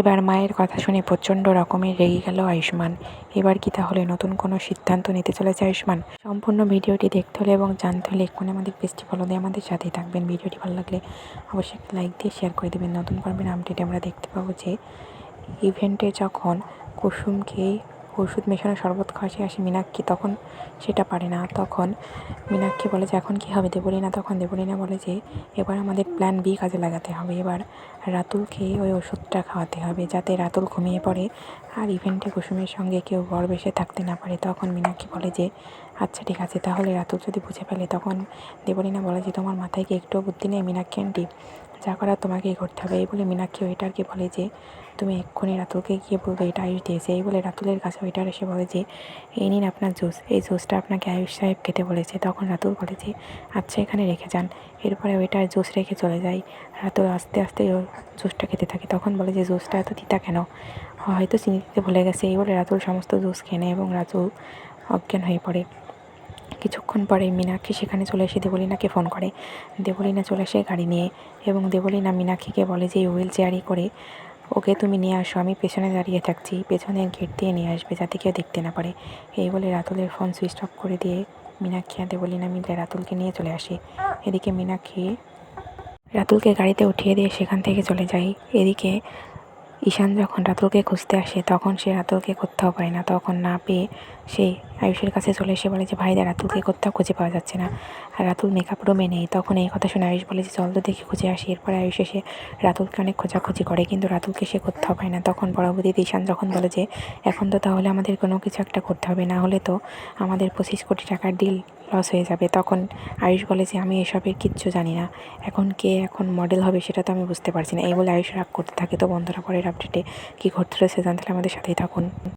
এবার মায়ের কথা শুনে প্রচণ্ড রকমের রেগে গেল আয়ুষ্মান। এবার কি তাহলে নতুন কোনো সিদ্ধান্ত নিতে চলেছে আয়ুষ্মান? সম্পূর্ণ ভিডিওটি দেখতে হলে এবং জানতে হলে এক্ষুনি আমাদের পেজটি ফলো দিয়ে আমাদের সাথেই থাকবেন। ভিডিওটি ভালো লাগলে অবশ্যই লাইক দিয়ে শেয়ার করে দেবেন। নতুন পর্বের আপডেটে আমরা দেখতে পাবো যে ইভেন্টে যখন কুসুমকে ওষুধ মেশানো শরবত খাওয়াসে আসে মীনাক্ষী, তখন সেটা পারে না। তখন মীনাক্ষী বলে যে, এখন কী হবে? দেবলীনা তখন দেবলীনা বলে যে, এবার আমাদের প্ল্যান বি কাজে লাগাতে হবে। এবার রাতুলকে ওই ওষুধটা খাওয়াতে হবে যাতে রাতুল ঘুমিয়ে পড়ে আর ইভেন্টে কুসুমের সঙ্গে কেউ বর বেশে থাকতে না পারে। তখন মীনাক্ষী বলে যে আচ্ছা ঠিক আছে। তাহলে রাতুল যদি বুঝে ফেলে, তখন দেবলীনা বলে যে, তোমার মাথায় কি একটুও বুদ্ধি নেই? মীনাক্ষী আন্টি যা করার তোমাকেই করতে হবে। এই বলে মীনাক্ষী ওইটারকে বলে যে, তুমি এক্ষুনি রাতুলকে গিয়ে বলবে, এটা আয়ুষ দিয়েছে। এই বলে রাতুলের কাছে ওইটার এসে বলে যে এই নিন আপনার জুস। এই জুসটা আপনাকে আয়ুষ সাহেব খেতে বলেছে। তখন রাতুল বলে যে আচ্ছা এখানে রেখে যান। এরপরে ওইটার জুস রেখে চলে যায়। রাতুল আস্তে আস্তে জুসটা খেতে থাকে। তখন বলে যে, জুসটা এত তিতা কেন? হয়তো চিনি দিতে ভুলে গেছে। এই বলে রাতুল সমস্ত জুস কেনে এবং রাতুল অজ্ঞান হয়ে পড়ে। কিছুক্ষণ পরে মীনাক্ষী সেখানে চলে এসে দেবলীনাকে ফোন করে। দেবলীনা চলে আসে গাড়ি নিয়ে এবং দেবলীনা মীনাক্ষীকে বলে যে হুইল চেয়ারে করে। ওকে তুমি নিয়ে আসো, আমি পেছনে দাঁড়িয়ে থাকছি। পেছনে গেট দিয়ে নিয়ে আসবে যাতে কেউ দেখতে না পারে। এই বলে রাতুলের ফোন সুইচ অফ করে দিয়ে মীনাক্ষী আর দেবলীনা মিলে রাতুলকে নিয়ে চলে আসে। এদিকে মীনাক্ষী রাতুলকে গাড়িতে উঠিয়ে দিয়ে সেখান থেকে চলে যায়। এদিকে ঈশান যখন রাতুলকে খুঁজতে আসে, তখন সে রাতুলকে কোথাও পায় না। তখন না পেয়ে সে আয়ুষের কাছে চলে এসে বলে যে ভাইদা রাতুলকে কোথাও খুঁজে পাওয়া যাচ্ছে না। আর রাতুল মেকআপ রুমে নেই। তখন এই কথা শুনে আয়ুষ বলে যে, চল তো দেখি, খুঁজে আসি। এরপর আয়ুষ এসে রাতুলকে অনেক খোঁজাখুঁজি করে, কিন্তু রাতুলকে সে কোথাও পায় না। তখন পরবর্তীতে ঈশান যখন বলে যে, এখন তো তাহলে আমাদের কোনো কিছু একটা করতে হবে, না হলে তো আমাদের পঁচিশ কোটি টাকার ডিল লস হয়ে যাবে। তখন আয়ুষ বলে যে, আমি এসবের কিচ্ছু জানি না। এখন কে এখন মডেল হবে সেটা তো আমি বুঝতে পারছি না। এই বলে আয়ুষ রাগ করতে থাকে। তো বন্ধুরা, পরের আপডেটে কী ঘটতে সে জানতে আমাদের সাথেই থাকুন।